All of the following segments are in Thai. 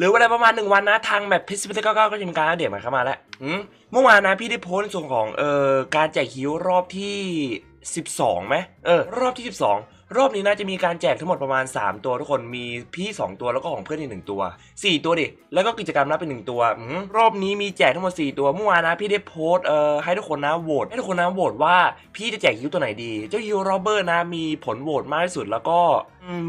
หรือว่าอะไรประมาณหนึ่งวันนะทางแบบพิซซ่าเก้าก็จะมีการอัปเดตมาเข้ามาแล้วอืมเมื่อวานนะพี่ได้โพสต์ในส่วนของเอ่อการแจกคิวรอบที่ 12ไหมเออ รอบที่ 12 รอบนี้น่าจะมีการแจกทั้งหมดประมาณ 3 ตัวทุกคนมีพี่ 2 ตัวแล้วก็ของเพื่อนอีกหนึ่งตัว 4 ตัวดิ แล้วก็กิจกรรมรับเป็นหนึ่งตัวอรอบนี้มีแจกทั้งหมด 4 ตัวเมื่อวานนะพี่ได้โพสต์เอ่อให้ทุกคนนะโหวตให้ทุกคนนะโหวตว่าพี่จะแจกคิวตัวไหนดี เจ้าคิวโรเบอร์นะมีผลโหวตมากที่สุดแล้วก็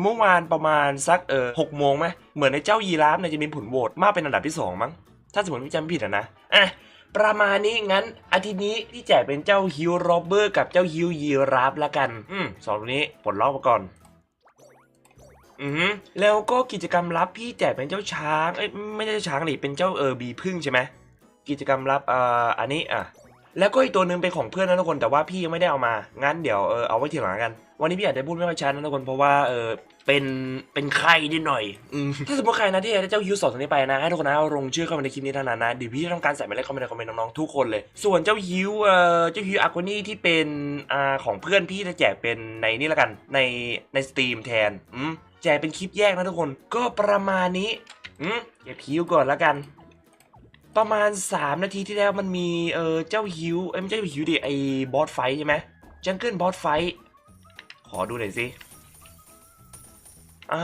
เมื่อวานประมาณสักเออหกโมงไหมเหมือนในเจ้ายีราฟเนี่ยจะมีผลโหวตมากเป็นอันดับที่สองมั้งถ้าสมมติไม่จำผิดอะนะอะ ประมาณนี้งั้นอาทิตย์นี้ที่แจกเป็นเจ้าฮิวโรเบอร์กับเจ้าฮิวยีราฟละกัน อืมสองตัวนี้ปลดล็อกมาก่อนอืมแล้วก็กิจกรรมลับพี่แจกเป็นเจ้าช้างเอ้ยไม่ใช่เจ้าช้างหรือเป็นเจ้าเออบีพึ่งใช่ไหมกิจกรรมลับอ่าอันนี้อะ แล้วก็อีกตัวหนึ่งเป็นของเพื่อนนะทุกคนแต่ว่าพี่ยังไม่ได้เอามา งั้นเดี๋ยวเออเอาไว้ทีหลังละกัน วันนี้พี่อาจจะพูดไม่ค่อยชัดนะทุกคนเพราะว่าเออเป็นเป็นไข้นิดหน่อยอถ้าสมมติใครนะที่ได้เจ้าฮิวสองตัวนี้ไปนะให้ทุกคนนะเอาลงชื่อเข้ามาในคลิปนี้เท่านั้นนะเดี๋ยวพี่จะทำการใส่หมายเลขเข้ามาในคอมเมนต์น้องๆทุกคนเลย ส่วนเจ้าฮิวเอ่อเจ้าฮิวอาร์โกนี่ที่เป็นอ่าของเพื่อนพี่จะแจกเป็นในนี่ละกันในในสตรีมแทนอืมแจกเป็นคลิปแยกนะทุกคนก็ประมาณนี้อืมเก็บฮิวก่อนละกัน ประมาณ 3 นาทีที่แล้วมันมีเออเจ้าฮิวเอ้ยไม่ใช่ฮิวดิไอ้บอสไฟใช่ไหมจังเกิลบอสไฟขอดูหน่อยสิอ่า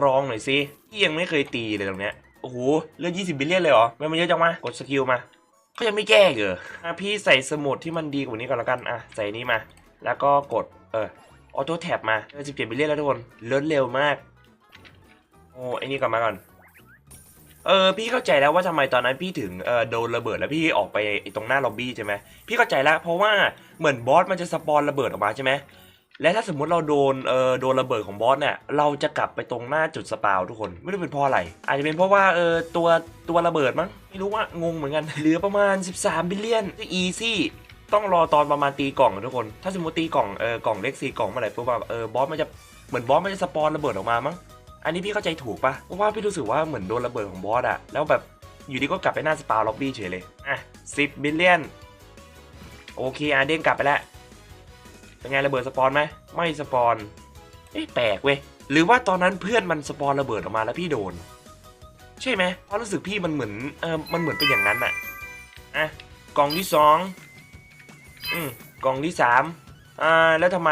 ลองหน่อยสิที่ยังไม่เคยตีเลยตรงเนี้ยโอ้โหเลือด20 บิลเลียนเลยเหรอไม่มันเยอะจังมะกดสกิลมาเขายังไม่แก้เหรออะพี่ใส่สมุดที่มันดีกว่านี้ก่อนละกันอะใส่นี้มา แล้วก็กดเออออโต้แท็บมาเออ17 บิลเลียนแล้วทุกคนเลื่อนเร็วมากโอ้ไอ้นี่ก่อนมาก่อน เออพี่เข้าใจแล้วว่าทำไมตอนนั้นพี่ถึงเออโดนระเบิดแล้วพี่ออกไปไอ้ตรงหน้าล็อบบี้ใช่ไหมพี่เข้าใจแล้วเพราะว่าเหมือนบอสมันจะสปอนระเบิดออกมาใช่ไหมและถ้าสมมุติเราโดนเออโดนระเบิดของบอสเนี่ยเราจะกลับไปตรงหน้าจุดสปาวทุกคนไม่รู้เป็นเพราะอะไรอาจจะเป็นเพราะว่าเออตัวตัวระเบิดมั้งไม่รู้ว่างงเหมือนกันเหลือประมาณ 13 บิลเลียนอีซี่ต้องรอตอนประมาณตีกล่องทุกคน ถ้าสมมติตีกล่องเออกล่องเล็กสี่กล่องเมื่อไหร่ปุ๊บแบบเออบอสมันจะเหมือนบอสมันจะสปอนระเบิดออกมามั้ง อันนี้พี่เข้าใจถูกปะเพราะว่าพี่รู้สึกว่าเหมือนโดนระเบิดของบอสอะแล้วแบบอยู่ดีก็กลับไปหน้าสปาล็อบบี้เฉยเลย อะสิบบิลเลียนโอเคอะเด้งกลับไปแล้ว เป็นไงระเบิดสปอนไหมไม่สปอนเอ๊ะแปลกเว้ย หรือว่าตอนนั้นเพื่อนมันสปอนระเบิดออกมาแล้วพี่โดน ใช่ไหมเพราะรู้สึกพี่มันเหมือนเออมันเหมือนเป็นอย่างนั้นอะอะกล่องที่สองอืมกล่องที่สามอ่าแล้วทำไม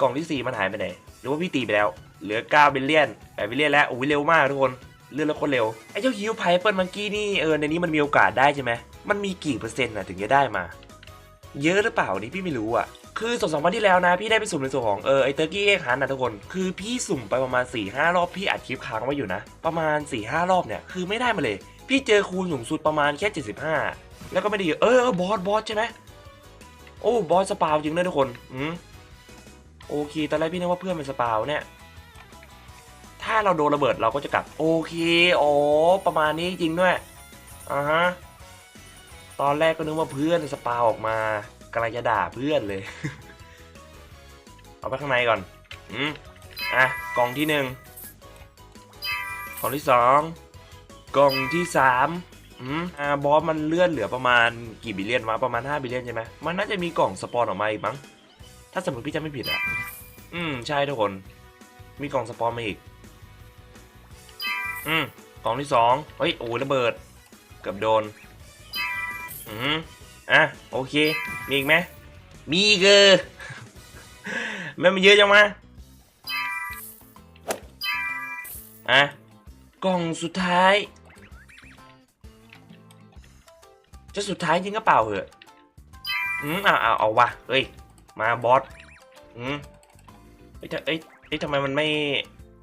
กล่องที่สี่มันหายไปไหน หรือว่าพี่ตีไปแล้ว เหลือ9บิลเลียน8บิลเลียนแล้วโอ้ยเร็วมากทุกคนเลื่อนแล้วคนเร็ว ไอ้เจ้าฮิวไพเปิลมังกี้นี่เออในนี้มันมีโอกาสได้ใช่ไหมมันมีกี่เปอร์เซ็นต์อะถึงจะได้มา เยอะหรือเปล่านี่พี่ไม่รู้อะคือสองสามวันที่แล้วนะ พี่ได้ไปสุ่มในส่วนของเออไอเตอร์กี้เอ็กฮันนะทุกคน คือพี่สุ่มไปประมาณ4ี่ห้ารอบพี่อัดคลิปค้างไว้อยู่นะ ประมาณ4ี่ห้ารอบเนี่ยคือไม่ได้มาเลย พี่เจอคูณสูงสุดประมาณแค่ 75 แล้วก็ไม่ได้เออเออบอสบอสใช่ไหมโอ้บอสสปาวจริงด้วยทุกคนอืมโอเคตอนแรกพี่นึกว่าเพื่อนเป็นสปาวเนี่ย ถ้าเราโดนระเบิดเราก็จะกลับ โอเคอ๋อประมาณนี้จริงด้วยอ่าฮะตอนแรกก็นึกว่าเพื่อนสปาออกมากำลังจะด่าเพื่อนเลย เอาไปข้างในก่อน อืมอะกล่องที่หนึ่งกล่องที่สองกล่องที่สามอืมอ่าบอสมันเลื่อนเหลือประมาณกี่บิลเลียนวะประมาณ5บิลเลียนใช่ไหมมันน่าจะมีกล่องสปอนออกมาอีกมั้งถ้าสมมติพี่จำไม่ผิดอะ อืมใช่ทุกคน มีกล่องสปอนมาอีก อืมกล่องที่สองเฮ้ยโอ้ยระเบิดเกือบโดน อืมอะโอเค มีอีกไหมมีอีกเออแม่มันเยอะจังมาอะกล่องสุดท้าย จะสุดท้ายจริงก็เปล่าเหอะอืมเอาเอาเอาวะเฮ้ย มาบอส อืมเอ้ยทำเอ้ยเอ้ยทำไมมันไม่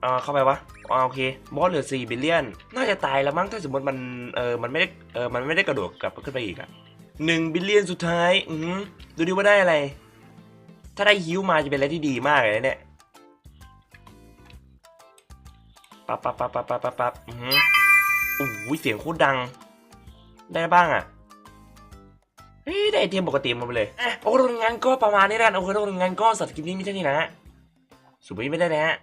เอ่าเข้าไปวะ อ่าโอเคบอสเหลือ4บิลเลียน น่าจะตายแล้วมั้งถ้าสมมติมันเออมันไม่ได้เออมันไม่ได้กระโดดกลับขึ้นไปอีกอะหนึ่งบิลเลียนสุดท้าย อืมดูดิว่าได้อะไร ถ้าได้ฮิวมาจะเป็นอะไรที่ดีมากเลยเนี่ยปั๊บปั๊บปั๊บปั๊บปั๊บปั๊บปั๊บอืมโอ้ยเสียงโคตรดัง ได้บ้างอะเฮ้ยได้ไอเทมปกติมาไปเลยอะโอ้โหงั้นก็ประมาณนี้แล้วกันโอเคทุกคนงั้นก็สัตว์คลิปนี้มีเท่านี้นะฮะสุดไม่ได้นะฮะ